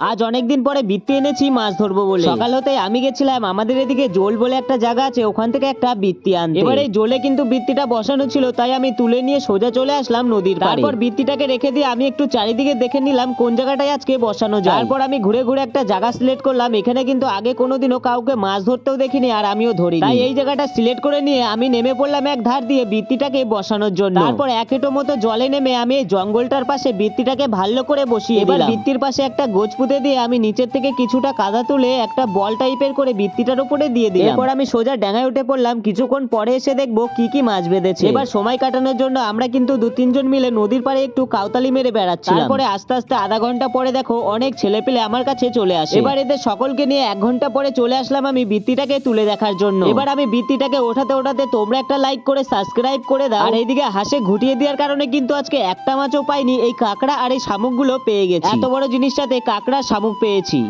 আজ অনেকদিন পরে বৃত্তি এনেছি মাছ ধরবো বলে। সকাল হতে আমি গেছিলাম আমাদের এদিকে জোল বলে একটা জায়গা আছে ওখান থেকে একটা বৃত্তি আনতে। এবারে জোলে কিন্তু বৃত্তিটা বসানো ছিল তাই আমি তুলে নিয়ে সোজা চলে আসলাম নদীর তারপর বৃত্তিটাকে রেখে দিয়ে আমি একটু চারিদিকে দেখে নিলাম কোন জায়গাটায় আজকে বসানো যায়। তারপর আমি ঘুরে ঘুরে একটা জায়গা সিলেক্ট করলাম এখানে কিন্তু আগে কোনোদিনও কাউকে মাছ ধরতেও দেখিনি আর আমিও ধরি তাই এই জায়গাটা সিলেক্ট করে নিয়ে আমি নেমে পড়লাম এক ধার দিয়ে বৃত্তিটাকে বসানোর জন্য। তারপর এক এঁটো মতো জলে নেমে আমি এই জঙ্গলটার পাশে বৃত্তিটাকে ভালো করে বসিয়ে এবার বৃত্তির পাশে একটা গোছ পুঁতে দিয়ে আমি নিচের থেকে কিছুটা কাদা তুলে একটা বল টাইপের করে বৃত্তিটার উপরে দিয়ে দিই এরপর আমি সোজা ডাঙায় উঠে পড়লাম। কিছুক্ষণ পরে এসে দেখব কি কি মাছ বেঁধেছে। এবার সময় কাটানোর জন্য আমরা কিন্তু দু তিনজন মিলে নদীর পাড়ে একটু কাউতালি মেরে বেড়াচ্ছি তারপরে আস্তে আস্তে আধা ঘণ্টা পরে দেখো অনেক ছেলে পেলে আমার কাছে চলে আসে। এবার এদের সকলকে নিয়ে এক ঘণ্টা পরে চলে আসলাম আমি বৃত্তিটাকে তুলে দেখার জন্য। এবার আমি বৃত্তিটাকে ওঠাতে ওঠাতে তোমরা একটা লাইক করে সাবস্ক্রাইব করে দাও। আর এইদিকে হাসে ঘুটিয়ে দেওয়ার কারণে কিন্তু আজকে একটা মাছও পাইনি। এই কাঁকড়া আর এই শামুকগুলো পেয়ে গেছি। এত বড় জিনিসটাতে কাঁকড়া শামুক পেয়েছি।